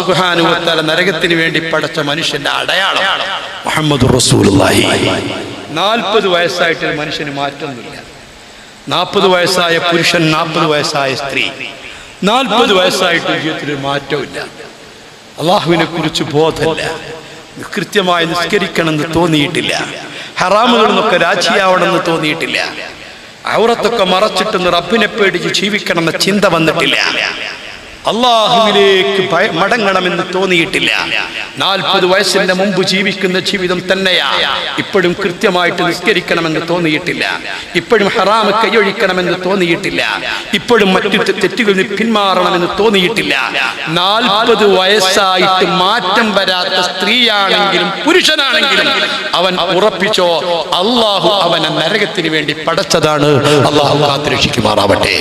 സുബ്ഹാനഹു നരകത്തിന് വേണ്ടി പടച്ച മനുഷ്യന്റെ അടയാളം. മുഹമ്മദ് റസൂലുള്ളാഹി. നാൽപ്പത് വയസ്സായിട്ട് മനുഷ്യന് മാറ്റമൊന്നുമില്ല. നാൽപ്പത് വയസ്സായ പുരുഷൻ നാൽപ്പത് വയസ്സായ സ്ത്രീ. നാൽപ്പത് വയസ്സായിട്ട് ജീവിതത്തിൽ മാറ്റമില്ല അള്ളാഹുവിനെ കുറിച്ച് ബോധമില്ല. കൃത്യമായി നിസ്കരിക്കണമെന്ന് തോന്നിയിട്ടില്ല. ഹറാമുകളിൽ നിന്നൊക്കെ രാജിയാവണമെന്ന് തോന്നിയിട്ടില്ല. ഔറത്തൊക്കെ മറച്ചിട്ടെന്ന് റബ്ബിനെ പേടിച്ച് ജീവിക്കണമെന്ന ചിന്ത വന്നിട്ടില്ല. അള്ളാഹുവിലേക്ക് മടങ്ങണമെന്ന് തോന്നിയിട്ടില്ല. നാൽപ്പത് വയസ്സിന്റെ മുമ്പ് ജീവിക്കുന്ന ജീവിതം തന്നെയാ. ഇപ്പോഴും കൃത്യമായിട്ട് നിസ്കരിക്കണമെന്ന് തോന്നിയിട്ടില്ല. ഇപ്പോഴും ഹറാമ് കൈയൊഴിക്കണമെന്ന് തോന്നിയിട്ടില്ല. ഇപ്പോഴും മറ്റു തെറ്റുകളിൽ പിന്മാറണമെന്ന് തോന്നിയിട്ടില്ല. നാൽപ്പത് വയസ്സായിട്ട് മാറ്റം വരാത്ത സ്ത്രീയാണെങ്കിലും പുരുഷനാണെങ്കിലും അവൻ ഉറപ്പിച്ചോ അള്ളാഹു അവനെ നരകത്തിന് വേണ്ടി പടച്ചതാണ്. അള്ളാഹു കാത്തുരക്ഷിക്കുമാറാവട്ടെ.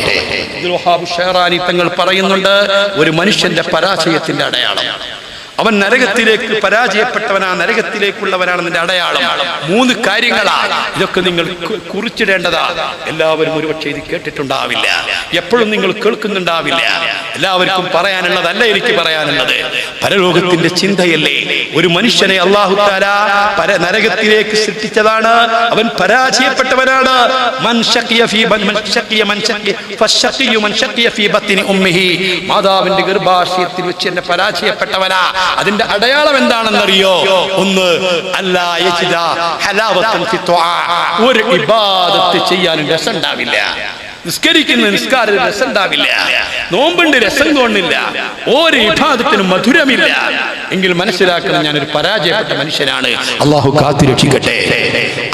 തങ്ങൾ പറയുന്നുണ്ട് ഒരു മനുഷ്യന്റെ പരാജയത്തിന്റെ അടയാളം. അവൻ നരകത്തിലേക്ക് പരാജയപ്പെട്ടവനാ നരകത്തിലേക്കുള്ളവനാണെന്നതിന്റെ അടയാളം. മൂന്ന് കാര്യങ്ങളാണ് ഇതൊക്കെ നിങ്ങൾ കുറിച്ചിടേണ്ടതാണ് കുറിച്ചിടേണ്ടതാ. എല്ലാവരും ഒരുപക്ഷെ ഇത് കേട്ടിട്ടുണ്ടാവില്ല. എപ്പോഴും നിങ്ങൾ കേൾക്കുന്നുണ്ടാവില്ല. എല്ലാവർക്കും പറയാനുള്ളതല്ല എനിക്ക് പറയാനുള്ളത്. പരലോകത്തിന്റെ ചിന്തയല്ലേ? ഒരു മനുഷ്യനെ അള്ളാഹു താല പര നരകത്തിലേക്ക് സൃഷ്ടിച്ചതാണ്. അവൻ പരാജയപ്പെട്ടവനാണ്. മാതാവിന്റെ ഗർഭാശയത്തിൽ വെച്ച് എന്നെ പരാജയപ്പെട്ടവനാ. അതിന്റെ അടയാളം എന്താണെന്നറിയോ? ഒന്ന്. ഒരു ഇബാദത്ത് ചെയ്യാനും രസം ഉണ്ടാവില്ല നിസ്കരിക്കുന്ന നിസ്കാരത്തിൽ രസം ഉണ്ടാവില്ല. നോമ്പുണ്ട് രസം തോന്നില്ല. ഒരു വിഭാഗത്തിനും മധുരമില്ല. എങ്കിൽ മനസ്സിലാക്കുന്ന ഞാനൊരു പരാജയപ്പെട്ട മനുഷ്യനാണ്. അള്ളാഹു കാത്തിരക്ഷിക്കട്ടെ.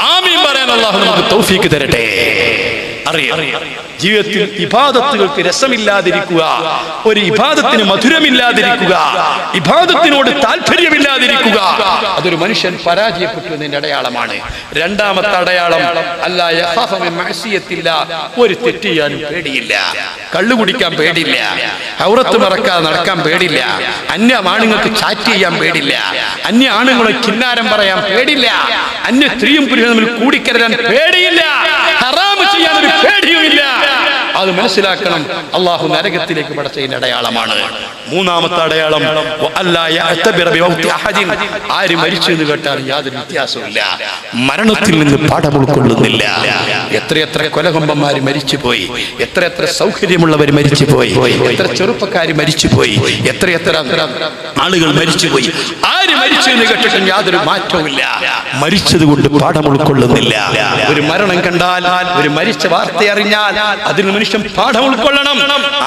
ആമീൻ പറയാൻ അള്ളാഹു നമുക്ക് തൗഫീക്ക് തരട്ടെ. അറിയാം. ജീവിതത്തിൽ ഇബാദത്തുകൾക്ക് രസമില്ലാതിരിക്കുക ഒരു ഇബാദത്തിന് മധുരമില്ലാതിരിക്കുക ഇബാദത്തിനോട് താല്പര്യമില്ലാതിരിക്കുക. അതൊരു മനുഷ്യൻ പരാജയപ്പെട്ടു എന്നതിന്റെ അടയാളമാണ്. രണ്ടാമത്തെ അടയാളം അല്ല ഒരു തെറ്റ് ചെയ്യാനും പേടിയില്ല. കള്ളു കുടിക്കാൻ പേടില്ല ഔറത്ത് മറക്കാതെ നടക്കാൻ പേടില്ല അന്യ ആണുങ്ങൾക്ക് ചാറ്റ് ചെയ്യാൻ പേടില്ല അന്യ ആണുങ്ങളെ കിന്നാരം പറയാൻ പേടില്ല അന്യ സ്ത്രീയും പുരുഷനും തമ്മിൽ കൂടിക്കരരാൻ പേടിയില്ല. ഹറാമ് ചെയ്യാൻ ഒരു പേടിയുമില്ല. അത് മനസ്സിലാക്കണം. അള്ളാഹു നരകത്തിലേക്ക് പടച്ചതിന്റെ അടയാളമാണ്. മൂന്നാമത്തെ അടയാളം. ആര് മരിച്ചു എന്ന് കേട്ടാൽ യാതൊരു വ്യത്യാസമില്ല മരണത്തിൽ നിന്ന് പാഠം ഉൾക്കൊള്ളുന്നില്ല. എത്രയെത്ര കൊലകൊമ്പന്മാർ മരിച്ചു പോയി എത്രയെത്ര സൗകര്യമുള്ളവർ മരിച്ചുപോയി. എത്ര ചെറുപ്പക്കാർ മരിച്ചുപോയി. എത്രയെത്ര ആളുകൾ മരിച്ചു പോയി ആര് മരിച്ചു എന്ന് കേട്ടിട്ടും യാതൊരു മാറ്റവുമില്ല. മരിച്ചത് കൊണ്ട് പാഠം ഉൾക്കൊള്ളുന്നില്ല. ഒരു മരണം കണ്ടാൽ ഒരു മരിച്ച വാർത്ത അറിഞ്ഞാൽ അതിന് മനുഷ്യൻ പാഠം ഉൾക്കൊള്ളണം.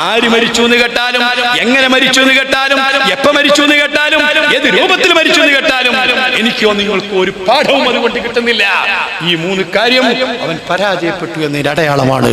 ആര് മരിച്ചു എന്ന് കേട്ടാലും എങ്ങനെ മരിച്ചു എന്ന് കേട്ടാലും എപ്പ മരിച്ചു എന്ന് കേട്ടാലും ഏത് രൂപത്തിൽ മരിച്ചു എന്ന് കേട്ടാലും എനിക്കോ നിങ്ങൾക്ക് ഒരു പാഠവും അതുകൊണ്ട് കിട്ടുന്നില്ല. ഈ മൂന്ന് കാര്യം അവൻ പരാജയപ്പെട്ടു എന്നതിന്റെ അടയാളമാണ്.